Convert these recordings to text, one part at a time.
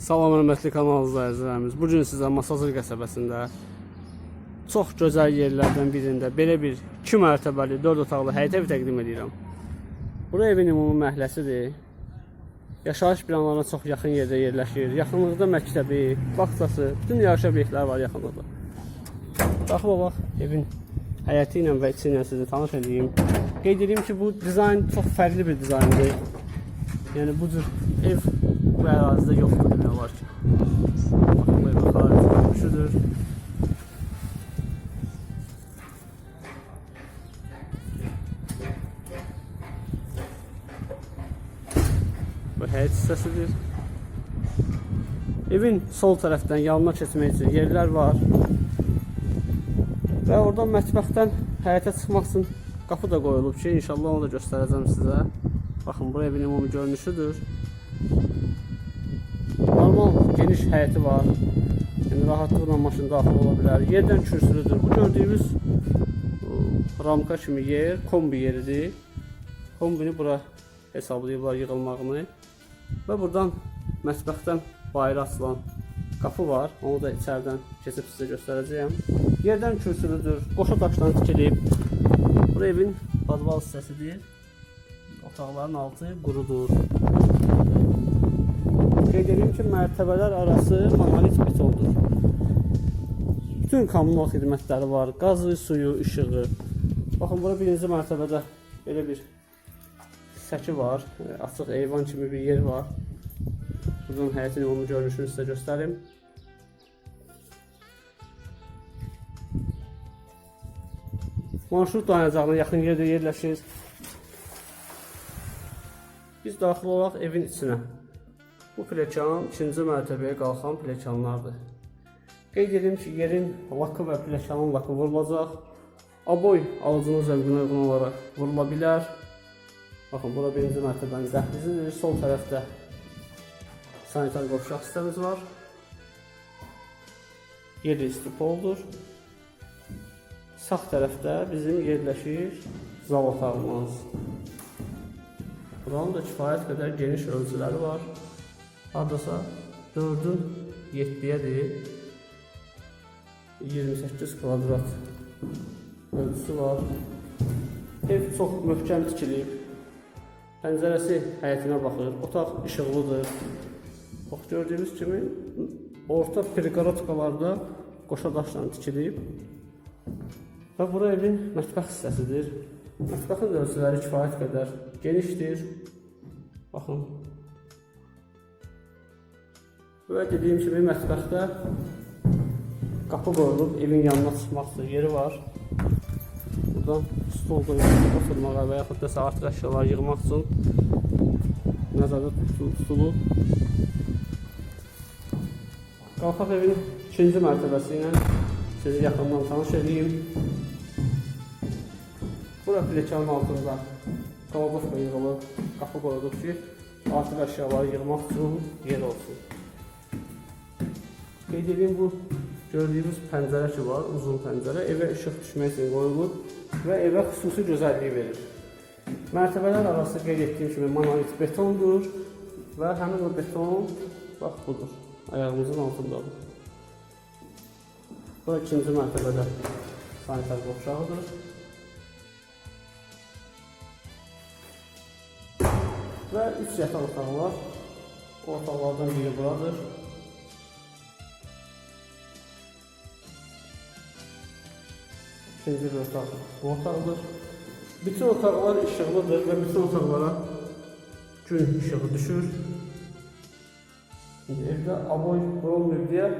Salam hörmətli kanal izləyicilərimiz. Bu gün sizə Masazır qəsəbəsində çox gözəl yerlərdən birində belə bir 2 mərtəbəli 4 otaqlı həyət evi təqdim edirəm. Bura evin ümumi məhəlləsidir. Yaşayış binalarına çox yaxın yerdə yerləşir. Yaxınlıqda məktəbi, bağçası, bütün yaşayış obyektləri var yaxınlıqda. Baxma bax, evin həyəti ilə və içi ilə sizi tanış edeyim. Qeyd edeyim ki, bu dizayn çox fərqli bir dizayndır. Yəni bu cür ev bu ərazidə yoxdur demək olar ki. Baxın bu evin xarici görünüşüdür. Bu həyət hissəsidir. Evin sol tərəfdən yanına keçmək üçün yerlər var. Və oradan mətbəxdən həyətə çıxmaq üçün qapı da qoyulub ki, inşallah onu da göstərəcəm sizə. Baxın, bu evin ümumi görünüşüdür. Normal geniş həyəti var. Yəni rahatlıqla maşın daxil ola bilər. Yerdən kürsülüdür. Bu gördüyünüz o, ramka kimi yer, kombi yeridir. Kombini bura hesablayıblar yığılmağını. Və buradan mətbəxdən bayıra açılan qapı var. Onu da içərdən keçib sizə göstərəcəyəm. Yerdən kürsülüdür. Qoşa daşdan tikilib. Bu evin podval hissəsidir. Otaqların altı qurudur. Qeyd edeyim ki, mərtəbələr arası monolit betondur. Bütün kommunal xidmətləri var. Qazı, suyu, işığı. Baxın, bura birinci mərtəbədə belə bir səki var. Açıq eyvan kimi bir yer var. Buradan həyətin ümumi görünüşünü sizə göstərim. Marşrut dayanacağına yaxın yerdə yerləşir. Biz daxil olaq evin içinə. Bu pləkan ikinci mərtəbəyə qalxan pləkanlardır. Qeyd edim ki, yerin lakı və pləkanın lakı vurulacaq. Aboy alıcının zövqünə uyğun olaraq vurula bilər. Baxın, bura birinci mərtəbənin dəhlizidir. Sol tərəfdə sanitar qovşaq sistemimiz var. Yeri istipoldur. Sağ tərəfdə bizim yerləşir zal otağımız. Buranın da kifayət qədər geniş ölçüləri var. Hardasa 4-ün 7-yədir. 28 kvadrat ölçüsü var. Ev çox möhkəm tikilib. Pəncərəsi həyətinə baxır. Otaq işıqlıdır. Bax gördüyünüz kimi orta pergorotkalarda qoşa daşla tikilib. Və bura evin mətbəx hissəsidir. Mətbəxin ölçüləri kifayət qədər genişdir. Baxın. Və dediyim kimi mətbəxdə qapı qoyulub evin yanına çıxmaq yeri var. Buradan stol qoyulub oturmağa və yaxud da saat əşyalar yığmaq üçün nəzərdə tutulub. Qalxaq evin ikinci mərtəbəsi ilə sizi yaxından tanış edeyim. Bura pləkanın altında qalabofka yığılıb, qapı qoyulub ki, artıq əşyaları yığmaq üçün yer olsun. Edeyim bu gördüyünüz pəncərə ki var, uzun pəncərə evə işıq düşmək üçün qoyulub və evə xüsusi gözəllik verir. Mərtəbələr arası qeyd etdiyim kimi monolit betondur və həmin o beton bax budur. Ayağımızın altındadır. Bu ikinci mərtəbədə sanitar qovşağıdır. Və üç yataq otağı var. O otaqlardan biri buradır. İkinci bir otaq bu otaqdır. Bütün otaqlar işıqlıdır və bütün otaqlara gün işığı düşür. Şimdi evdə aboy vurulmuyor deyə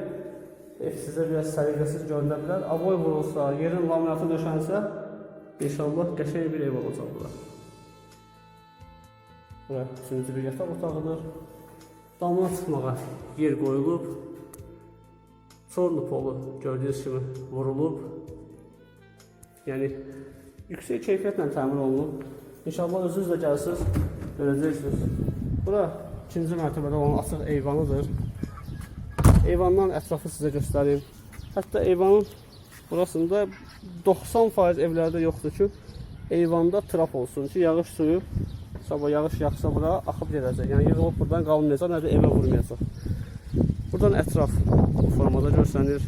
ev sizə biraz səliqəsiz görünə. Aboy vurulsa, yerin laminatı döşənsə, inşallah qəşəng bir ev olacaq bura. Bura üçüncü bir yataq otağıdır. Damına çıxmağa yer qoyulub. Çorlu polu gördüyünüz kimi vurulub. Yəni yüksək keyfiyyətlə təmin olunub. İnşallah özünüz də gəlsiniz, görəcəksiniz. Bura ikinci mərtəbədə olan açıq eyvanıdır. Eyvandan ətrafı sizə göstəreyim. Hətta eyvanın burasında 90% evlərdə yoxdur ki, eyvanda trap olsun ki, yağış suyu sabah yağış yağsa bura axıb gedəcək. Yəni yığılıb buradan qalmayacaq, nə də evə vurmayacaq. Buradan ətraf bu formada görsənir.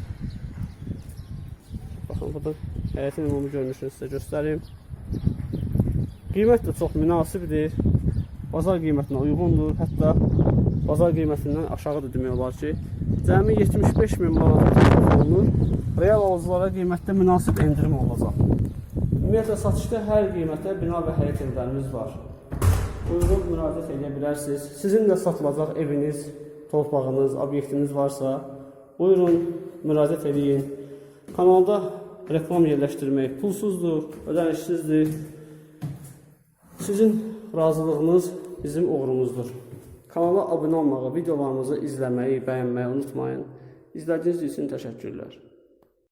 Baxın buradan həyətin ümumi görünüşünü sizə göstərim. Qiymət də çox münasibdir. Bazar qiymətinə uyğundur. Hətta bazar qiymətindən aşağıdır demək olar ki. Cəmi 75 min manat təklif olunur. Real alıcılara qiymətdə münasib endirim olacaq. Ümumiyyətlə satışda hər qiymətə bina və həyət evlərimiz var. Buyurun müraciət edə bilərsiniz. Sizin də satılacaq eviniz, torpağınız, obyektiniz varsa, buyurun müraciət edin. Kanalda reklam yerləşdirmək pulsuzdur, ödənişsizdir. Sizin razılığınız bizim uğrumuzdur. Kanala abunə olmağı, videolarımızı izləməyi, bəyənməyi unutmayın. İzlədiyiniz üçün təşəkkürlər.